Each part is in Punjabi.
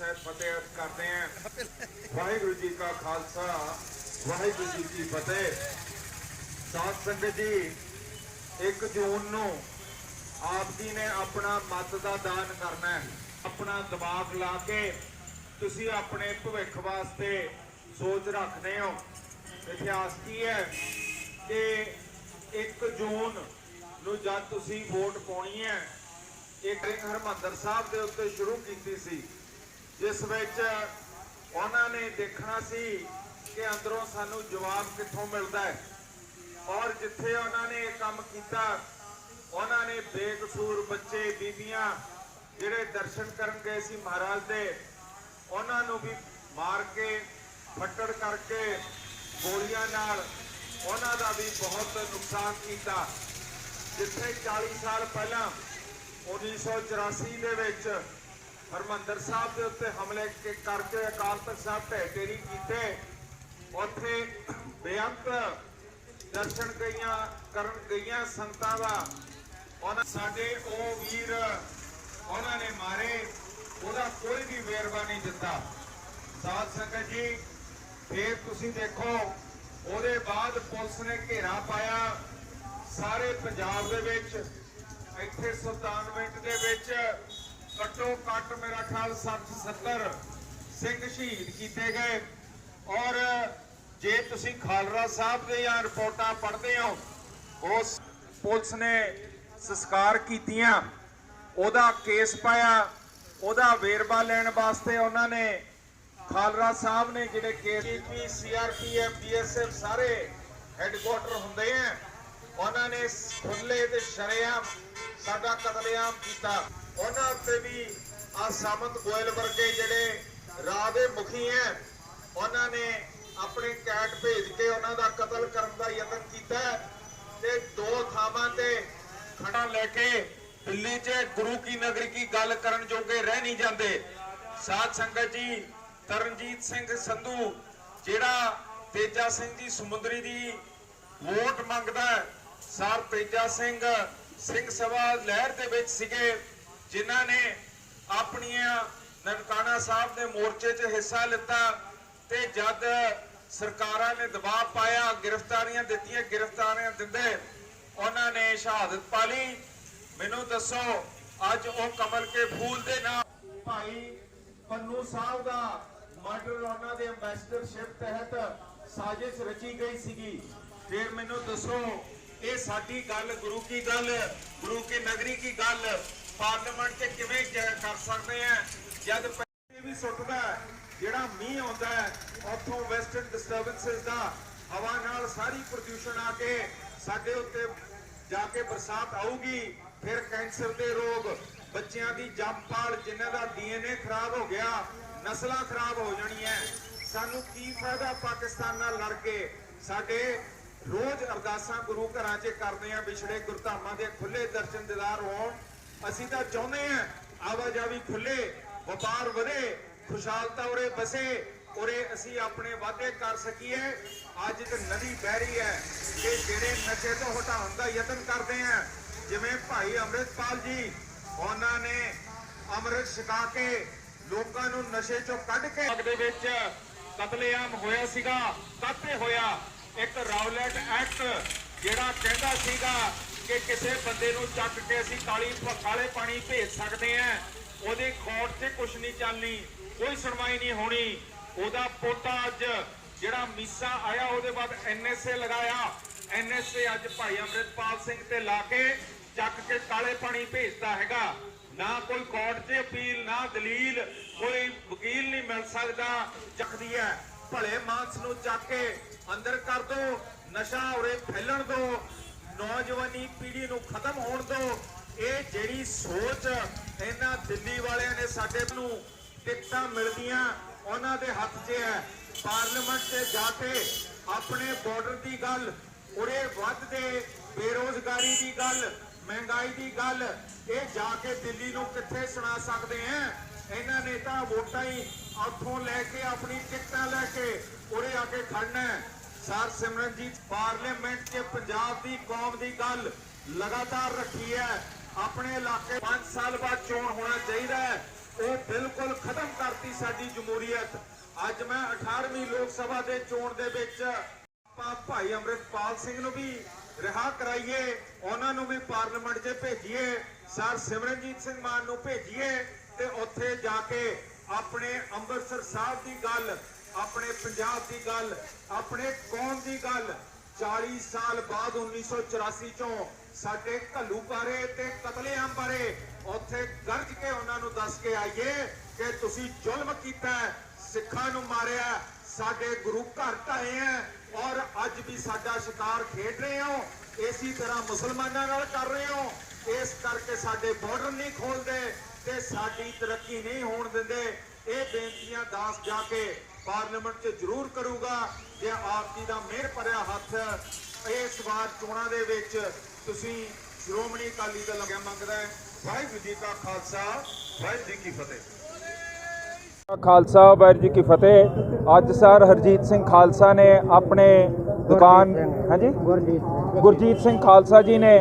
ਨਿਮਰਤ ਫਤਿਹ ਕਰਦੇ ਹਾਂ। ਵਾਹਿਗੁਰੂ ਜੀ ਕਾ ਖਾਲਸਾ, ਵਾਹਿਗੁਰੂ ਜੀ ਕੀ ਫਤਿਹ। ਸਾਧ ਸੰਗਤ ਜੀ 1 ਜੂਨ ਨੂੰ ਆਪ ਜੀ ਨੇ ਆਪਣਾ ਮਤ ਦਾ ਦਾਨ ਕਰਨਾ ਹੈ। ਆਪਣਾ ਦਿਮਾਗ ਲਾ ਕੇ ਤੁਸੀਂ ਆਪਣੇ ਭਵਿੱਖ ਵਾਸਤੇ ਸੋਚ ਰੱਖਦੇ ਹੋ। ਇਤਿਹਾਸ ਕੀ ਹੈ ਕਿ 1 ਜੂਨ ਨੂੰ ਜਦ ਤੁਸੀਂ ਵੋਟ ਪਾਉਣੀ ਹੈ, ਇੱਕ ਹਰਮੰਦਰ ਸਾਹਿਬ ਦੇ ਉੱਤੇ ਸ਼ੁਰੂ ਕੀਤੀ ਸੀ ਜਿਸ ਵਿੱਚ ਉਹਨਾਂ ਨੇ ਦੇਖਣਾ ਸੀ ਕਿ ਅੰਦਰੋਂ ਸਾਨੂੰ ਜਵਾਬ ਕਿੱਥੋਂ ਮਿਲਦਾ ਹੈ। ਔਰ ਜਿੱਥੇ ਉਹਨਾਂ ਨੇ ਇਹ ਕੰਮ ਕੀਤਾ, ਉਹਨਾਂ ਨੇ ਬੇਕਸੂਰ ਬੱਚੇ, ਬੀਬੀਆਂ ਜਿਹੜੇ ਦਰਸ਼ਨ ਕਰਨ ਗਏ ਸੀ ਮਹਾਰਾਜ ਦੇ, ਉਹਨਾਂ ਨੂੰ ਵੀ ਮਾਰ ਕੇ, ਫੱਟੜ ਕਰਕੇ ਗੋਲੀਆਂ ਨਾਲ ਉਹਨਾਂ ਦਾ ਵੀ ਬਹੁਤ ਨੁਕਸਾਨ ਕੀਤਾ। ਜਿੱਥੇ 40 ਸਾਲ ਪਹਿਲਾਂ 1984 ਦੇ ਵਿੱਚ ਹਰਮੰਦਰ ਸਾਹਿਬ ਦੇ ਉੱਤੇ ਹਮਲੇ ਕਰਕੇ ਅਕਾਲ ਤਖਤ ਸਾਹਿਬ ਢਹਿ ਢੇਰੀ ਕੀਤੇ। ਉੱਥੇ ਬੇਅੰਤ ਦਰਸ਼ਨ ਗਈਆਂ, ਕਰਨ ਗਈਆਂ ਸੰਗਤਾਂ ਦਾ ਉਹਨਾਂ ਸਾਡੇ ਉਹ ਵੀਰ ਉਹਨਾਂ ਨੇ ਮਾਰੇ, ਉਹਦਾ ਕੋਈ ਵੀ ਵੇਰਵਾ ਨਹੀਂ ਦਿੱਤਾ। ਸਾਧ ਸੰਗਤ ਜੀ, ਫੇਰ ਤੁਸੀਂ ਦੇਖੋ, ਉਹਦੇ ਬਾਅਦ ਪੁਲਿਸ ਨੇ ਘੇਰਾ ਪਾਇਆ ਸਾਰੇ ਪੰਜਾਬ ਦੇ ਵਿੱਚ, ਇੱਥੇ ਸੁਲਤਾਨ ਮਿੰਟ ਦੇ ਵਿੱਚ ਘੱਟੋ ਘੱਟ ਮੇਰਾ ਖਿਆਲ 60 70 ਸਿੰਘ ਸ਼ਹੀਦ ਕੀਤੇ ਗਏ। ਔਰ ਜੇ ਤੁਸੀਂ ਖਾਲਰਾ ਸਾਹਿਬ ਦੇ ਜਾਂ ਰਿਪੋਰਟਾਂ ਪੜ੍ਹਦੇ ਹੋ, ਉਸ ਪੁਲਿਸ ਨੇ ਸੰਸਕਾਰ ਕੀਤੀਆਂ। ਉਹਦਾ ਕੇਸ ਪਾਇਆ, ਉਹਦਾ ਵੇਰਵਾ ਲੈਣ ਵਾਸਤੇ ਉਹਨਾਂ ਨੇ ਖਾਲਰਾ ਸਾਹਿਬ ਨੇ ਜਿਹੜੇ ਕੇਸੀਪੀ ਸੀਆਰਪੀਐਫ ਬੀਐਸਐਫ ਸਾਰੇ ਹੈੱਡਕੁਆਟਰ ਹੁੰਦੇ ਆ, ਉਹਨਾਂ ਨੇ ਖੁੱਲੇ ਤੇ ਸ਼ਰੇਆਮ ਸਾਡਾ ਕਤਲੇਆਮ ਕੀਤਾ। ਉਹਨਾਂ ਉੱਤੇ ਵੀ ਆ ਸਾਮੰਤ ਗੋਇਲ ਵਰਗੇ ਜਿਹੜੇ ਰਾਹ ਦੇ ਮੁਖੀ ਐ ਉਹਨਾਂ ਨੇ ਆਪਣੇ ਕੈਟ ਭੇਜ ਕੇ ਉਹਨਾਂ ਦਾ ਕਤਲ ਕਰਨ ਦਾ ਯਤਨ ਕੀਤਾ ਤੇ ਦੋ ਥਾਵਾਂ ਤੇ ਖੜਾ ਲੈ ਕੇ ਦਿੱਲੀ 'ਚ ਗੁਰੂ ਕੀ ਨਗਰੀ ਕੀ ਗੱਲ ਕਰਨ ਜੋਗੇ ਰਹਿ ਨਹੀਂ ਜਾਂਦੇ। ਸਾਧ ਸੰਗਤ ਜੀ, ਤਰਨਜੀਤ ਸਿੰਘ ਸੰਧੂ, ਜਿਹੜਾ ਤੇਜਾ ਸਿੰਘ ਜੀ ਸਮੁੰਦਰੀ ਦੀ ਵੋਟ ਮੰਗਦਾ ਸਰ ਤੇਜਾ ਸਿੰਘ ਸਿੰਘ ਸਭਾ ਲਹਿਰ ਦੇ ਵਿੱਚ ਸੀਗੇ। ਜਿਨ੍ਹਾਂ ਨੇ ਆਪਣੀਆਂ ਨਨਕਾਣਾ ਸਾਹਿਬ ਦੇ ਮੋਰਚੇ 'ਚ ਹਿੱਸਾ ਲਿੱਤਾ ਤੇ ਜਦ ਸਰਕਾਰਾਂ ਨੇ ਦਬਾਅ ਪਾਇਆ, ਗ੍ਰਿਫਤਾਰੀਆਂ ਦਿੱਤੀਆਂ, ਗ੍ਰਿਫਤਾਰੀਆਂ ਦਿੰਦੇ, ਉਹਨਾਂ ਨੇ ਸ਼ਹਾਦਤ ਪਾ ਲਈ। ਮੈਨੂੰ ਦੱਸੋ, ਅੱਜ ਉਹ ਕਮਲ ਕੇ ਫੂਲ ਦੇ ਨਾਮ ਭਾਈ ਪੰਨੂ ਸਾਹਿਬ ਦਾ ਮਰਡਰ ਉਹਨਾਂ ਦੇ ਐਮਬੈਸਡਰਸ਼ਿਪ ਤਹਿਤ ਸਾਜ਼ਿਸ਼ ਰਚੀ ਗਈ ਸੀਗੀ। ਫਿਰ ਮੈਨੂੰ ਦੱਸੋ, ਇਹ ਸਾਡੀ ਗੱਲ ਗੁਰੂ ਕੀ ਗੱਲ, ਗੁਰੂ ਕੀ ਨਗਰੀ ਕੀ ਗੱਲ ਪਾਰਲੀਮੈਂਟ 'ਚ ਕਿਵੇਂ ਕਰ ਸਕਦੇ ਆ? ਜਦ ਪੈਸੇ ਵੀ ਸੁੱਟਦਾ ਹੈ, ਜਿਹੜਾ ਮੀਂਹ ਆਉਂਦਾ ਹੈ ਉੱਥੋਂ ਵੈਸਟਰਨ ਡਿਸਟਰਬੈਂਸਸ ਦਾ ਹਵਾ ਨਾਲ ਸਾਰੀ ਪ੍ਰਦੂਸ਼ਣ ਆ ਕੇ ਸਾਡੇ ਉੱਤੇ ਜਾ ਕੇ ਬਰਸਾਤ ਆਊਗੀ ਫਿਰ ਕੈਂਸਰ ਦੇ ਰੋਗ ਬੱਚਿਆਂ ਦੀ ਜੰਮਪਾਲ ਜਿਨ੍ਹਾਂ ਦਾ ਡੀਐਨਏ ਖਰਾਬ ਹੋ ਗਿਆ ਨਸਲਾਂ ਖਰਾਬ ਹੋ ਜਾਣੀਆਂ। ਸਾਨੂੰ ਕੀ ਫਾਇਦਾ ਪਾਕਿਸਤਾਨ ਨਾਲ ਲੜ ਕੇ? ਸਾਡੇ ਰੋਜ਼ ਅਰਦਾਸਾਂ ਗੁਰੂ ਘਰਾਂ 'ਚ ਕਰਦੇ ਆ ਵਿਛੜੇ ਗੁਰਧਾਮਾਂ ਦੇ ਖੁੱਲੇ ਦਰਸ਼ਨ ਦਿਦਾਰ ਹੋਣ ਅਸੀਂ ਤਾਂ ਚਾਹੁੰਦੇ ਆ ਆਵਾਜਾਈ ਖੁੱਲੇ, ਵਪਾਰ ਵਧੇ, ਖੁਸ਼ਹਾਲਤਾ ਉਰੇ ਬਸੇ, ਉਰੇ ਅਸੀਂ ਆਪਣੇ ਵਾਅਦੇ ਕਰ ਸਕੀਏ। ਅੱਜ ਤੇ ਨਦੀ ਬਹਿ ਰਹੀ ਹੈ ਕਿ ਜਿਹੜੇ ਨਸ਼ੇ ਤੋਂ ਹਟਾਉਣ ਦਾ ਯਤਨ ਕਰਦੇ ਆ, ਜਿਵੇਂ ਭਾਈ ਅੰਮ੍ਰਿਤਪਾਲ ਜੀ, ਉਹਨਾਂ ਨੇ ਅੰਮ੍ਰਿਤ ਛਕਾ ਕੇ ਲੋਕਾਂ ਨੂੰ ਨਸ਼ੇ ਚੋਂ ਕੱਢ ਕੇ ਦੇ ਵਿੱਚ ਕਤਲੇਆਮ ਹੋਇਆ ਸੀਗਾ ਕਾਤੇ ਹੋਇਆ। ਇੱਕ ਰਾਉਲਟ ਐਕਟ ਜਿਹੜਾ ਕਹਿੰਦਾ ਸੀਗਾ ਕਿ ਕਿਸੇ ਬੰਦੇ ਨੂੰ ਚੱਕ ਕੇ ਅਸੀਂ ਕਾਲੀ ਕਾਲੇ ਪਾਣੀ ਭੇਜ ਸਕਦੇ ਆ। ਉਹਦੇ ਕੋਰਟ 'ਤੇ ਕੁਝ ਨਹੀਂ ਚੱਲਣੀ, ਕੋਈ ਸੁਣਵਾਈ ਨਹੀਂ ਹੋਣੀ। ਉਹਦਾ ਪੋਤਾ ਅੱਜ ਜਿਹੜਾ ਮੀਸਾ ਆਇਆ, ਉਹਦੇ ਬਾਅਦ ਐਨਐਸਏ ਲਗਾਇਆ। ਐਨਐਸਏ ਅੱਜ ਭਾਈ ਅੰਮ੍ਰਿਤਪਾਲ ਸਿੰਘ ਤੇ ਲਾ ਕੇ ਚੱਕ ਕੇ ਕਾਲੇ ਪਾਣੀ ਭੇਜਦਾ ਹੈਗਾ। ਨਾ ਕੋਈ ਕੋਰਟ 'ਚ ਅਪੀਲ, ਨਾ ਦਲੀਲ, ਕੋਈ ਵਕੀਲ ਨਹੀਂ ਮਿਲ ਸਕਦਾ। ਚੱਕਦੀ ਹੈ। ਭਲੇ ਮਾਨਸ ਨੂੰ ਚੱਕ ਕੇ ਅੰਦਰ ਕਰ ਦੋ, ਨਸ਼ਾ ਉਰੇ ਫੈਲਣ ਦੋ। ਨੌਜਵਾਨੀ ਪੀੜ੍ਹੀ ਨੂੰ ਖਤਮ ਹੋਣ ਦੋ ਇਹ ਜਿਹੜੀ ਸੋਚ ਇਹਨਾਂ ਦਿੱਲੀ ਵਾਲਿਆਂ ਨੇ ਸਾਡੇ ਨੂੰ ਟਿਕਟਾਂ ਮਿਲਦੀਆਂ, ਉਹਨਾਂ ਦੇ ਹੱਥ 'ਚ ਹੈ। ਪਾਰਲੀਮੈਂਟ 'ਤੇ ਜਾ ਕੇ ਆਪਣੇ ਬਾਰਡਰ ਦੀ ਗੱਲ, ਉਰੇ ਵੱਧਦੇ ਬੇਰੋਜ਼ਗਾਰੀ ਦੀ ਗੱਲ, ਮਹਿੰਗਾਈ ਦੀ ਗੱਲ, ਇਹ ਜਾ ਕੇ ਦਿੱਲੀ ਨੂੰ ਕਿੱਥੇ ਸੁਣਾ ਸਕਦੇ ਆ? ਇਹਨਾਂ ਨੇ ਤਾਂ ਵੋਟਾਂ ਹੀ ਉੱਥੋਂ ਲੈ ਕੇ ਆਪਣੀ ਟਿਕਟਾਂ ਲੈ ਕੇ ਉਰੇ ਆ ਕੇ ਖੜਨਾ ਸਰ ਸਿਮਰਨਜੀਤ ਪਾਰਲੀਮੈਂਟ 'ਚ ਪੰਜਾਬ ਦੀ ਕੌਮ ਦੀ ਗੱਲ ਲਗਾਤਾਰ ਰੱਖੀ ਹੈ। ਆਪਣੇ ਇਲਾਕੇ 5 ਸਾਲ ਬਾਅਦ ਚੋਣ ਹੋਣਾ ਚਾਹੀਦਾ ਹੈ। ਉਹ ਬਿਲਕੁਲ ਖਤਮ ਕਰਤੀ ਸਾਡੀ ਜਮਹੂਰੀਅਤ। ਅੱਜ ਮੈਂ 18ਵੀਂ ਲੋਕ ਸਭਾ ਦੇ ਚੋਣ ਦੇ ਵਿੱਚ ਆਪਾਂ ਭਾਈ ਅੰਮ੍ਰਿਤਪਾਲ ਸਿੰਘ ਨੂੰ ਵੀ ਰਿਹਾ ਕਰਾਈਏ, ਉਹਨਾਂ ਨੂੰ ਵੀ ਪਾਰਲੀਮੈਂਟ 'ਚ ਭੇਜੀਏ, ਸਰ ਸਿਮਰਨਜੀਤ ਸਿੰਘ ਮਾਨ ਨੂੰ ਭੇਜੀਏ ਤੇ ਉੱਥੇ ਜਾ ਕੇ ਆਪਣੇ ਅੰਮ੍ਰਿਤਸਰ ਸਾਹਿਬ ਦੀ ਗੱਲ ਆਪਣੇ ਪੰਜਾਬ ਦੀ ਗੱਲ, ਆਪਣੇ ਕੌਮ ਦੀ ਗੱਲ 40 ਸਾਲ ਬਾਅਦ 1984 ਚੋਂ ਸਾਡੇ ਘੱਲੂ ਤੇ ਕਤਲੇਆਮ ਬਾਰੇ ਉੱਥੇ ਗਰਜ ਕੇ ਉਹਨਾਂ ਨੂੰ ਦੱਸ ਕੇ ਆਈਏ ਕਿ ਤੁਸੀਂ ਜ਼ੁਲਮ ਕੀਤਾ ਸਿੱਖਾਂ ਨੂੰ ਮਾਰਿਆ ਸਾਡੇ ਗੁਰੂ ਘਰ ਢਾਏ ਹੈ ਔਰ ਅੱਜ ਵੀ ਸਾਡਾ ਸ਼ਿਕਾਰ ਖੇਡ ਰਹੇ ਹੋ। ਇਸੇ ਤਰ੍ਹਾਂ ਮੁਸਲਮਾਨਾਂ ਨਾਲ ਕਰ ਰਹੇ ਹੋ। ਇਸ ਕਰਕੇ ਸਾਡੇ ਬਾਰਡਰ ਨਹੀਂ ਖੋਲਦੇ ਤੇ ਸਾਡੀ ਤਰੱਕੀ ਨਹੀਂ ਹੋਣ ਦਿੰਦੇ। ਇਹ ਬੇਨਤੀਆਂ ਦਾਸ ਜਾ ਕੇ ਪਾਰਲੀਮੈਂਟ 'ਚ ਜ਼ਰੂਰ ਕਰੂਗਾ ਜੇ ਆਪ ਜੀ ਦਾ ਮਿਹਰ ਭਰਿਆ ਹੱਥ ਇਸ ਵਾਰ ਚੋਣਾਂ ਦੇ ਵਿੱਚ ਤੁਸੀਂ ਸ਼੍ਰੋਮਣੀ ਅਕਾਲੀ ਦਲ ਅੱਗੇ ਮੰਗਦਾ ਹੈ। ਵਾਹਿਗੁਰੂ ਜੀ ਕਾ ਖਾਲਸਾ ਵਾਹਿਗੁਰੂ ਜੀ ਕੀ ਫਤਿਹ। ਖਾਲਸਾ ਵਾਹਿਗੁਰੂ ਜੀ ਕੀ ਫਤਿਹ। ਅੱਜ ਸਰ ਹਰਜੀਤ ਸਿੰਘ ਖਾਲਸਾ ਨੇ ਆਪਣੇ ਦੁਕਾਨ ਹਾਂਜੀ? ਗੁਰਜੀਤ ਸਿੰਘ ਖਾਲਸਾ ਜੀ ਨੇ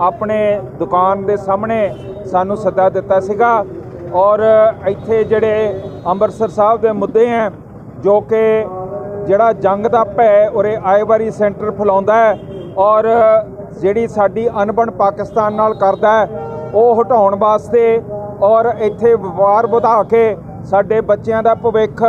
ਆਪਣੇ ਦੁਕਾਨ ਦੇ ਸਾਹਮਣੇ ਸਾਨੂੰ ਸੱਦਾ ਦਿੱਤਾ ਸੀਗਾ। ਔਰ ਇੱਥੇ ਜਿਹੜੇ ਅੰਮ੍ਰਿਤਸਰ ਸਾਹਿਬ ਦੇ ਮੁੱਦੇ ਹੈ ਜੋ ਕਿ ਜਿਹੜਾ ਜੰਗ ਦਾ ਭੈ ਉਰੇ ਆਏ ਵਾਰੀ ਸੈਂਟਰ ਫੈਲਾਉਂਦਾ ਹੈ ਔਰ ਜਿਹੜੀ ਸਾਡੀ ਅਨਬਣ ਪਾਕਿਸਤਾਨ ਨਾਲ ਕਰਦਾ ਹੈ, ਉਹ ਹਟਾਉਣ ਵਾਸਤੇ ਔਰ ਇੱਥੇ ਵਪਾਰ ਵਧਾ ਕੇ ਸਾਡੇ ਬੱਚਿਆਂ ਦਾ ਭਵਿੱਖ,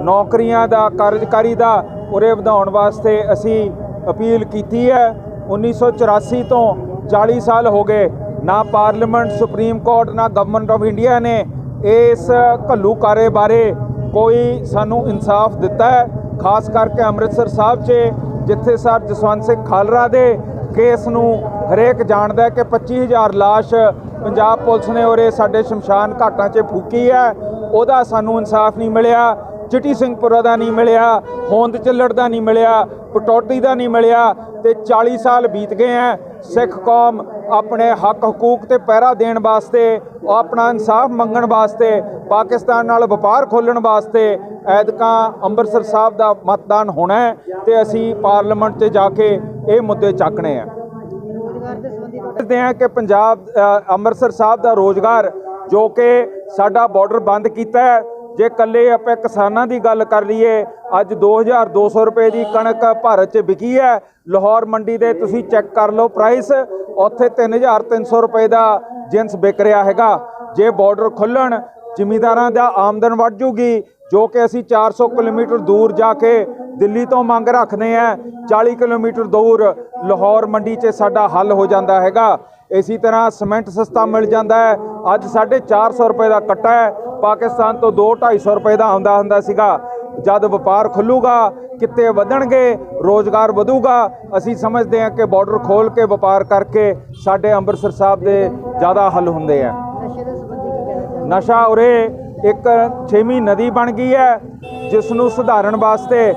ਨੌਕਰੀਆਂ ਦਾ, ਕਾਰਜਕਾਰੀ ਦਾ ਉਰੇ ਵਧਾਉਣ ਵਾਸਤੇ ਅਸੀਂ ਅਪੀਲ ਕੀਤੀ ਹੈ। 1984 ਤੋਂ 40 ਸਾਲ ਹੋ ਗਏ, ਨਾ ਪਾਰਲੀਮੈਂਟ ਸੁਪਰੀਮ ਕੋਰਟ, ਨਾ ਗਵਰਨਮੈਂਟ ਆਫ ਇੰਡੀਆ ਨੇ ਇਸ ਘੱਲੂਕਾਰੇ ਬਾਰੇ ਕੋਈ ਸਾਨੂੰ ਇਨਸਾਫ ਦਿੱਤਾ ਹੈ, ਖਾਸ ਕਰਕੇ ਅੰਮ੍ਰਿਤਸਰ ਸਾਹਿਬ 'ਚ, ਜਿੱਥੇ ਸਰ ਜਸਵੰਤ ਸਿੰਘ ਖਾਲਰਾ ਦੇ ਕੇਸ ਨੂੰ ਹਰੇਕ ਜਾਣਦਾ ਹੈ ਕਿ 25000 ਲਾਸ਼ ਪੰਜਾਬ ਪੁਲਿਸ ਨੇ ਉਰੇ ਸਾਡੇ ਸ਼ਮਸ਼ਾਨ ਘਾਟਾਂ 'ਚ ਫੂਕੀ ਹੈ। ਉਹਦਾ ਸਾਨੂੰ ਇਨਸਾਫ ਨਹੀਂ ਮਿਲਿਆ, ਚਿੱਟੀ ਸਿੰਘਪੁਰਾ ਦਾ ਨਹੀਂ ਮਿਲਿਆ, ਹੋਂਦ ਚੱਲੜ ਦਾ ਨਹੀਂ ਮਿਲਿਆ ਪਟੌਟੀ ਦਾ ਨਹੀਂ ਮਿਲਿਆ ਤੇ 40 ਸਾਲ ਬੀਤ ਗਏ ਹੈ। ਸਿੱਖ ਕੌਮ ਆਪਣੇ ਹੱਕ, ਹਕੂਕ ਤੇ ਪਹਿਰਾ ਦੇਣ ਵਾਸਤੇ, ਆਪਣਾ ਇਨਸਾਫ ਮੰਗਣ ਵਾਸਤੇ, ਪਾਕਿਸਤਾਨ ਨਾਲ ਵਪਾਰ ਖੋਲਣ ਵਾਸਤੇ ਐਦਕਾਂ ਅੰਮ੍ਰਿਤਸਰ ਸਾਹਿਬ ਦਾ ਮਤਦਾਨ ਹੋਣਾ ਹੈ ਤੇ ਅਸੀਂ ਪਾਰਲੀਮੈਂਟ 'ਚ ਜਾ ਕੇ ਇਹ ਮੁੱਦੇ ਚੱਕਣੇ ਆ। ਦੱਸਦੇ ਹਾਂ ਕਿ ਪੰਜਾਬ ਅੰਮ੍ਰਿਤਸਰ ਸਾਹਿਬ ਦਾ ਰੋਜ਼ਗਾਰ ਜੋ ਕਿ ਸਾਡਾ ਬਾਰਡਰ ਬੰਦ ਕੀਤਾ ਹੈ, ਜੇ ਕੱਲੇ ਆਪਾਂ ਕਿਸਾਨਾਂ ਦੀ ਗੱਲ ਕਰ ਲਈਏ, ਅੱਜ 2200 ਰੁਪਏ ਦੀ ਕਣਕ ਭਾਰਤ 'ਚ ਵਿਕੀ ਹੈ ਲਾਹੌਰ ਮੰਡੀ ਦੇ ਤੁਸੀਂ ਚੈੱਕ ਕਰ ਲਓ ਪ੍ਰਾਈਸ ਉੱਥੇ 3300 ਰੁਪਏ ਦਾ ਜਿੰਸ ਵਿਕ ਰਿਹਾ ਹੈਗਾ। ਜੇ ਬਾਰਡਰ ਖੁੱਲਣ, ਜ਼ਿਮੀਦਾਰਾਂ ਦਾ ਆਮਦਨ ਵੱਧ ਜੂਗੀ, ਜੋ ਕਿ ਅਸੀਂ 400 ਕਿਲੋਮੀਟਰ ਦੂਰ ਜਾ ਕੇ ਦਿੱਲੀ ਤੋਂ ਮੰਗ ਰੱਖਦੇ ਆ 40 ਕਿਲੋਮੀਟਰ ਦੂਰ ਲਾਹੌਰ ਮੰਡੀ 'ਚ ਸਾਡਾ ਹੱਲ ਹੋ ਜਾਂਦਾ ਹੈਗਾ। ਇਸੇ ਤਰ੍ਹਾਂ ਸੀਮੈਂਟ ਸਸਤਾ ਮਿਲ ਜਾਂਦਾ ਹੈ। ਅੱਜ 450 ਰੁਪਏ ਦਾ ਕੱਟਾ ਹੈ। ਪਾਕਿਸਤਾਨ ਤੋਂ 2-250 ਰੁਪਏ ਦਾ ਆਉਂਦਾ ਹੁੰਦਾ ਸੀਗਾ। ਜਦ ਵਪਾਰ ਖੁੱਲੂਗਾ ਕਿਤੇ ਵਧਣਗੇ ਰੋਜ਼ਗਾਰ ਵਧੂਗਾ। ਅਸੀਂ ਸਮਝਦੇ ਹਾਂ ਕਿ ਬਾਰਡਰ ਖੋਲ ਕੇ ਵਪਾਰ ਕਰਕੇ ਸਾਡੇ ਅੰਮ੍ਰਿਤਸਰ ਸਾਹਿਬ ਦੇ ਜ਼ਿਆਦਾ ਹੱਲ ਹੁੰਦੇ ਆ। ਨਸ਼ੇ ਉਰੇ ਇੱਕ ਛੇਵੀਂ ਨਦੀ ਬਣ ਗਈ ਹੈ ਜਿਸ ਨੂੰ ਸੁਧਾਰਨ ਵਾਸਤੇ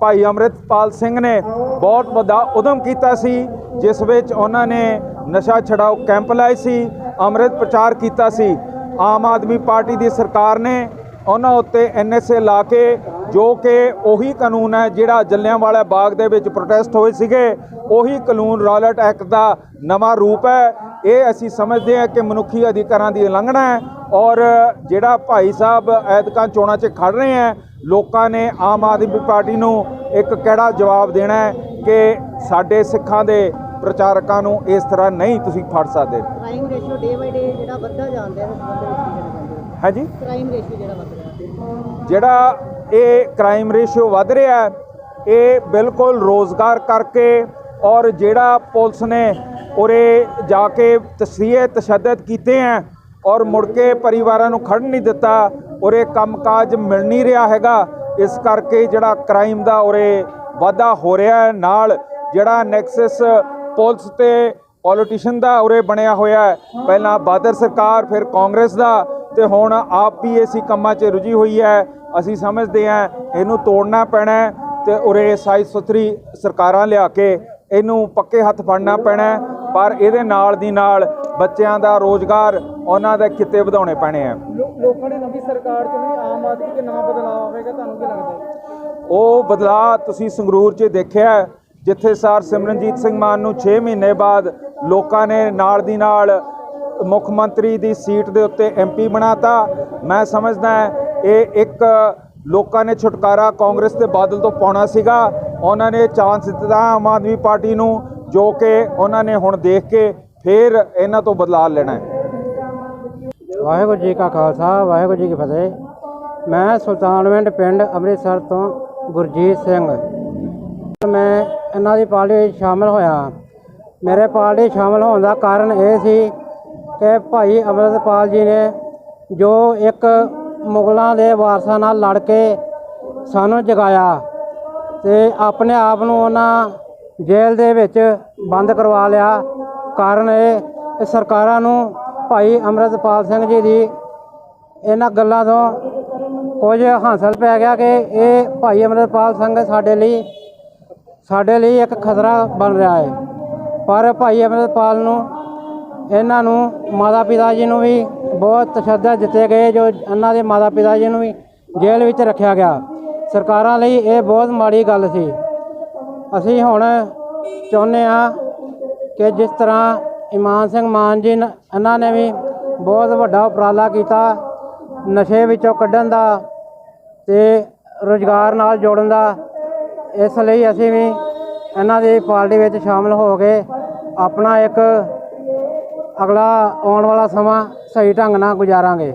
ਭਾਈ ਅੰਮ੍ਰਿਤਪਾਲ ਸਿੰਘ ਨੇ ਬਹੁਤ ਵੱਡਾ ਉਦਮ ਕੀਤਾ ਸੀ ਜਿਸ ਵਿੱਚ ਉਹਨਾਂ ਨੇ ਨਸ਼ਾ ਛਡਾਓ ਕੈਂਪ ਲਾਏ ਸੀ ਅੰਮ੍ਰਿਤ ਪ੍ਰਚਾਰ ਕੀਤਾ ਸੀ। ਆਮ ਆਦਮੀ ਪਾਰਟੀ ਦੀ ਸਰਕਾਰ ਨੇ ਉਹਨਾਂ ਉੱਤੇ ਐਨਐਸਏ ਲਾ ਕੇ, ਜੋ ਕਿ ਉਹੀ ਕਾਨੂੰਨ ਹੈ ਜਿਹੜਾ ਜੱਲਿਆਂਵਾਲਾ ਬਾਗ ਦੇ ਵਿੱਚ ਪ੍ਰੋਟੈਸਟ ਹੋਏ ਸੀਗੇ, ਉਹੀ ਕਾਨੂੰਨ ਰਾਲਟ ਐਕਟ ਦਾ ਨਵਾਂ ਰੂਪ ਹੈ। ਇਹ ਅਸੀਂ ਸਮਝਦੇ ਹਾਂ ਕਿ ਮਨੁੱਖੀ ਅਧਿਕਾਰਾਂ ਦੀ ਉਲੰਘਣਾ ਹੈ ਔਰ ਜਿਹੜਾ ਭਾਈ ਸਾਹਿਬ ਐਤਕਾਂ ਚੋਣਾਂ 'ਚ ਖੜ ਰਹੇ ਹੈ, ਲੋਕਾਂ ਨੇ ਆਮ ਆਦਮੀ ਪਾਰਟੀ ਨੂੰ ਇੱਕ ਕਿਹੜਾ ਜਵਾਬ ਦੇਣਾ ਹੈ ਕਿ ਸਾਡੇ ਸਿੱਖਾਂ ਦੇ ਪ੍ਰਚਾਰਕਾਂ ਨੂੰ ਇਸ ਤਰ੍ਹਾਂ ਨਹੀਂ ਤੁਸੀਂ ਫੜ ਸਕਦੇ। ਕ੍ਰਾਈਮ ਰੇਸ਼ੀਓ ਡੇ ਬਾਈ ਡੇ ਜਿਹੜਾ ਵੱਧਦਾ ਜਾਂਦਾ ਹੈ ਇਸ ਸੰਬੰਧ ਵਿੱਚ ਕੀ ਕਹਿਣਾ ਹਾਂਜੀ? ਕ੍ਰਾਈਮ ਰੇਸ਼ੀਓ ਜਿਹੜਾ ਵੱਧ ਰਿਹਾ। ਜਿਹੜਾ ਇਹ ਕ੍ਰਾਈਮ ਰੇਸ਼ੀਓ ਵੱਧ ਰਿਹਾ ਹੈ ਇਹ ਬਿਲਕੁਲ ਰੋਜ਼ਗਾਰ ਕਰਕੇ ਔਰ ਜਿਹੜਾ ਪੁਲਿਸ ਨੇ ਉਰੇ ਜਾ ਕੇ ਤਸੀਹੇ ਤਸ਼ੱਦਦ ਕੀਤੇ ਹੈ ਔਰ ਮੁੜ ਕੇ ਪਰਿਵਾਰਾਂ ਨੂੰ ਖੜਨ ਨਹੀਂ ਦਿੱਤਾ ਉਰੇ ਕੰਮਕਾਜ ਮਿਲ ਨਹੀਂ ਰਿਹਾ ਹੈਗਾ ਇਸ ਕਰਕੇ ਜਿਹੜਾ ਕ੍ਰਾਈਮ ਦਾ ਉਰੇ ਵਾਧਾ ਹੋ ਰਿਹਾ ਹੈ ਨਾਲ ਜਿਹੜਾ ਨੈਕਸਸ ਪੁਲਿਸ ਤੇ ਪੋਲੀਟੀਸ਼ੀਅਨ ਦਾ ਉਰੇ ਬਣਿਆ ਹੋਇਆ ਹੈ ਪਹਿਲਾਂ ਬਾਦਰ ਸਰਕਾਰ ਫਿਰ ਕਾਂਗਰਸ ਦਾ ਤੇ ਹੁਣ ਆਪ ਵੀ ਇਸੀ ਕੰਮਾਂ 'ਚ ਰੁਝੀ ਹੋਈ ਹੈ। ਅਸੀਂ ਸਮਝਦੇ ਹਾਂ ਇਹਨੂੰ ਤੋੜਨਾ ਪੈਣਾ ਤੇ ਉਰੇ ਸਾਈ ਸੁਥਰੀ ਸਰਕਾਰਾਂ ਲਿਆ ਕੇ ਇਹਨੂੰ ਪੱਕੇ ਹੱਥ ਫੜਨਾ ਪੈਣਾ। ਪਰ ਇਹਦੇ ਨਾਲ ਦੀ ਨਾਲ ਬੱਚਿਆਂ ਦਾ ਰੋਜ਼ਗਾਰ ਉਹਨਾਂ ਦੇ ਕਿੱਤੇ ਵਧਾਉਣੇ ਪੈਣੇ ਆ। ਲੋਕਾਂ ਨੇ ਨਵੀਂ ਸਰਕਾਰ ਚ ਵੀ ਆਮ ਆਦਮੀ ਦੇ ਨਾਮ ਬਦਲਾਅ ਆਵੇਗਾ ਤੁਹਾਨੂੰ ਕੀ ਲੱਗਦਾ ਉਹ ਬਦਲਾਅ ਤੁਸੀਂ ਸੰਗਰੂਰ 'ਚ ਦੇਖਿਆ ਜਿੱਥੇ ਸਰ ਸਿਮਰਨਜੀਤ ਸਿੰਘ ਮਾਨ ਨੂੰ 6 ਮਹੀਨੇ ਬਾਅਦ ਲੋਕਾਂ ਨੇ ਨਾਲ ਦੀ ਨਾਲ ਮੁੱਖ ਮੰਤਰੀ ਦੀ ਸੀਟ ਦੇ ਉੱਤੇ ਐਮਪੀ ਬਣਾਤਾ। ਮੈਂ ਸਮਝਦਾ ਇਹ ਇੱਕ ਲੋਕਾਂ ਨੇ ਛੁਟਕਾਰਾ ਕਾਂਗਰਸ ਤੇ ਬਾਦਲ ਤੋਂ ਪਾਉਣਾ ਸੀਗਾ। ਉਹਨਾਂ ਨੇ ਚਾਂਸ ਦਿੱਤਾ ਆਮ ਆਦਮੀ ਪਾਰਟੀ ਨੂੰ, ਜੋ ਕਿ ਉਹਨਾਂ ਨੇ ਹੁਣ ਦੇਖ ਕੇ ਫਿਰ ਇਹਨਾਂ ਤੋਂ ਬਦਲਾਅ ਲੈਣਾ ਹੈ। ਵਾਹਿਗੁਰੂ ਜੀ ਕਾ ਖਾਲਸਾ, ਵਾਹਿਗੁਰੂ ਜੀ ਕੀ ਫਤਿਹ। ਮੈਂ ਸੁਲਤਾਨਵਿੰਡ ਪਿੰਡ ਅੰਮ੍ਰਿਤਸਰ ਤੋਂ ਗੁਰਜੀਤ ਸਿੰਘ। ਮੈਂ ਇਹਨਾਂ ਦੀ ਪਾਰਟੀ ਵਿੱਚ ਸ਼ਾਮਲ ਹੋਇਆ। ਮੇਰੇ ਪਾਰਟੀ ਸ਼ਾਮਲ ਹੋਣ ਦਾ ਕਾਰਨ ਇਹ ਸੀ ਕਿ ਭਾਈ ਅੰਮ੍ਰਿਤਪਾਲ ਜੀ ਨੇ ਜੋ ਇੱਕ ਮੁਗਲਾਂ ਦੇ ਵਾਰਸਾਂ ਨਾਲ ਲੜ ਕੇ ਸਾਨੂੰ ਜਗਾਇਆ ਤੇ ਆਪਣੇ ਆਪ ਨੂੰ ਉਹਨਾਂ ਜੇਲ੍ਹ ਦੇ ਵਿੱਚ ਬੰਦ ਕਰਵਾ ਲਿਆ, ਕਾਰਨ ਇਹ ਸਰਕਾਰਾਂ ਨੂੰ ਭਾਈ ਅੰਮ੍ਰਿਤਪਾਲ ਸਿੰਘ ਜੀ ਦੀ ਇਹਨਾਂ ਗੱਲਾਂ ਤੋਂ ਕੁਝ ਹਾਸਲ ਪੈ ਗਿਆ ਕਿ ਇਹ ਭਾਈ ਅੰਮ੍ਰਿਤਪਾਲ ਸਿੰਘ ਸਾਡੇ ਲਈ ਸਾਡੇ ਲਈ ਇੱਕ ਖਤਰਾ ਬਣ ਰਿਹਾ ਹੈ। ਪਰ ਭਾਈ ਅੰਮ੍ਰਿਤਪਾਲ ਨੂੰ ਇਹਨਾਂ ਨੂੰ ਮਾਤਾ ਪਿਤਾ ਜੀ ਨੂੰ ਵੀ ਬਹੁਤ ਤਸ਼ੱਦਦ ਦਿੱਤੇ ਗਏ, ਜੋ ਇਹਨਾਂ ਦੇ ਮਾਤਾ ਪਿਤਾ ਜੀ ਨੂੰ ਵੀ ਜੇਲ੍ਹ ਵਿੱਚ ਰੱਖਿਆ ਗਿਆ। ਸਰਕਾਰਾਂ ਲਈ ਇਹ ਬਹੁਤ ਮਾੜੀ ਗੱਲ ਸੀ। ਅਸੀਂ ਹੁਣ ਚਾਹੁੰਦੇ ਆ ਕਿ ਜਿਸ ਤਰ੍ਹਾਂ ਇਮਾਨ ਸਿੰਘ ਮਾਨ ਜੀ ਇਹਨਾਂ ਨੇ ਵੀ ਬਹੁਤ ਵੱਡਾ ਉਪਰਾਲਾ ਕੀਤਾ, ਨਸ਼ੇ ਵਿੱਚੋਂ ਕੱਢਣ ਦਾ ਤੇ ਰੋਜ਼ਗਾਰ ਨਾਲ ਜੋੜਨ ਦਾ। ਇਸ ਲਈ ਅਸੀਂ ਵੀ ਇਹਨਾਂ ਦੀ ਪਾਰਟੀ ਵਿੱਚ ਸ਼ਾਮਲ ਹੋ ਕੇ ਆਪਣਾ ਇੱਕ ਅਗਲਾ ਆਉਣ ਵਾਲਾ ਸਮਾਂ ਸਹੀ ਢੰਗ ਨਾਲ ਗੁਜ਼ਾਰਾਂਗੇ।